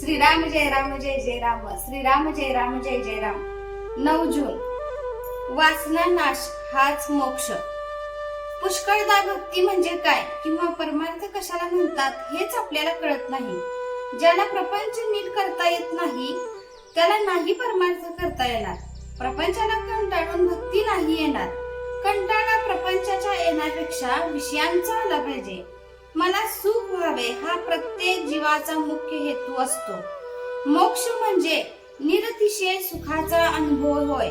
श्रीराम जय राम जय जय राम. श्रीराम जय राम जय जय राम. नऊ जून. वासना नाश हाच मोक्ष. पुष्कळदा भक्ती म्हणजे काय किंवा परमार्थ कशाला म्हणतात हेच आपल्याला कळत नाही. ज्याला प्रपंच नीट करता येत नाही त्याला नाही परमार्थ करता येणार. प्रपंचाला कंटाळून भक्ती नाही येणार. कंटाळा प्रपंचाच्या येण्यापेक्षा विषयांचा आला पाहिजे. मला सुख व्हावे हा प्रत्येक जीवाचा मुख्य हेतू असतो. मोक्ष म्हणजे निरतिशय सुखाचा अनुभव होय.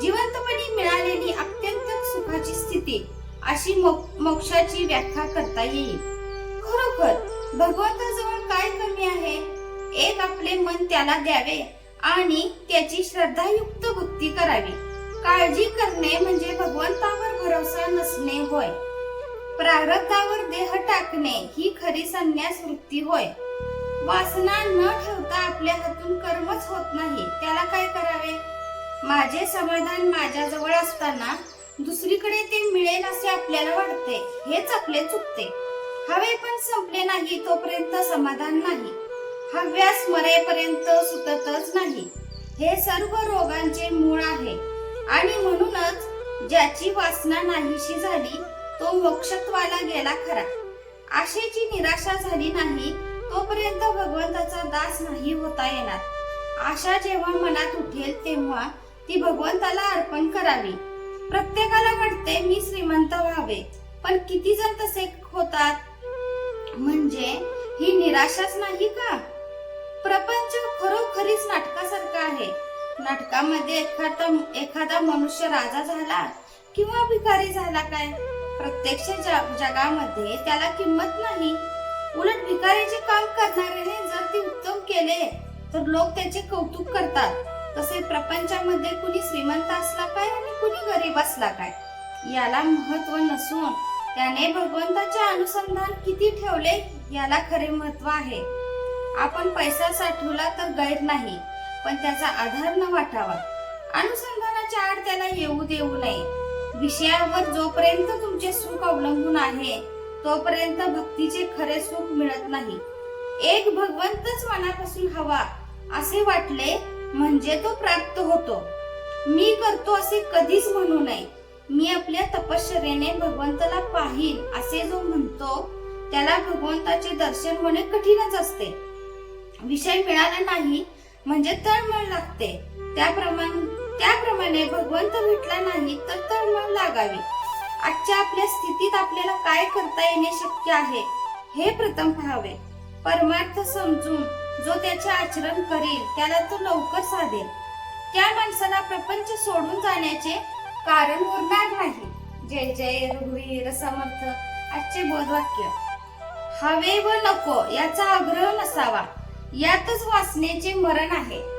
जिवंतपणी मिळालेली अत्यंत सुखाची स्थिती अशी मोक्षाची व्याख्या करता येईल. खरोखर भगवंताजवळ काय कमी आहे? एक आपले मन त्याला द्यावे आणि त्याची श्रद्धायुक्त भक्ती करावी. काळजी करणे म्हणजे भगवंतावर भरोसा नसणे होय. प्रारब्धावर देह टाकणे ही खरी संन्यास वृत्ती होय. वासना न ठेवता आपल्या हातून कर्मच होत नाही त्याला काय करावे? माझे समाधान माझ्याजवळ असताना दुसरीकडे ते मिळेल असे आपल्याला वाटते हेच आपले चुकते. हवे पण संपले नाही तोपर्यंत समाधान नाही. हव्यास मरेपर्यंत सुटतच नाही. हे सर्व रोगांचे मूळ आहे. आणि म्हणूनच ज्याची वासना नाहीशी झाली तो मोक्षत्वाला गेला खरा. आशेची निराशा झाली नाही तोपर्यंत भगवंताचा दास नाही होता येणार. आशा जेव्हा मनात उठेल तेव्हा ती भगवंताला अर्पण करावी. प्रत्येकाला वाटते मी श्रीमंत व्हावे. पण किती जण तसे होतात? म्हणजे ही निराशाच नाही का? प्रपंच खरोखरीच नाटकासारखा आहे. नाटकामध्ये एखादा एखादा मनुष्य राजा झाला किंवा भिकारी झाला काय? प्रत्यक्ष ज- जगामध्ये त्याला किंमत नाही. उलट भिकारीचे काम करणाऱ्याने जर ते उत्तम केले तर लोक त्याचे कौतुक करतात. तसे प्रपंचामध्ये कुणी श्रीमंत असला काय आणि कुणी गरीब असला काय? याला महत्त्व नसून त्याने भगवंताचे अनुसंधान किती ठेवले याला खरे महत्त्व आहे. आपण पैसा साठवला तर गैर नाही पण त्याचा आधार न वाटावा. अनुसंधानाच्या आड त्याला येऊ देऊ नये. विषयावर जोपर्यंत तुमचे सुख अवलंबून आहे तोपर्यंत भक्तीचे खरे सुख मिळत नाही. एक भगवंतच मनापासून हवा असे वाटले म्हणजे तो प्राप्त होतो. मी करतो असे कधीच म्हणू नये. मी आपल्या तपश्चर्याने भगवंताला पाहीन असे जो म्हणतो त्याला भगवंताचे दर्शन होणे कठीणच असते. विषय मिळाला नाही म्हणजे तळमळ लागते. त्याप्रमाणे त्याप्रमाणे भगवंत भेटला नाही तर तळमळ लागावी. आजच्या आपल्या स्थितीत आपल्याला काय करता येणे शक्य आहे हे प्रथम पाहावे. परमार्थ समजून जो त्याचे आचरण करील त्याला तो लवकर साधेल. त्या माणसाला प्रपंच सोडून जाण्याचे कारण उरणार नाही. जय जय रघुवीर समर्थ. आजचे बोधवाक्य हवे व नको याचा आग्रह नसावा. यातच वासनेचे मरण आहे.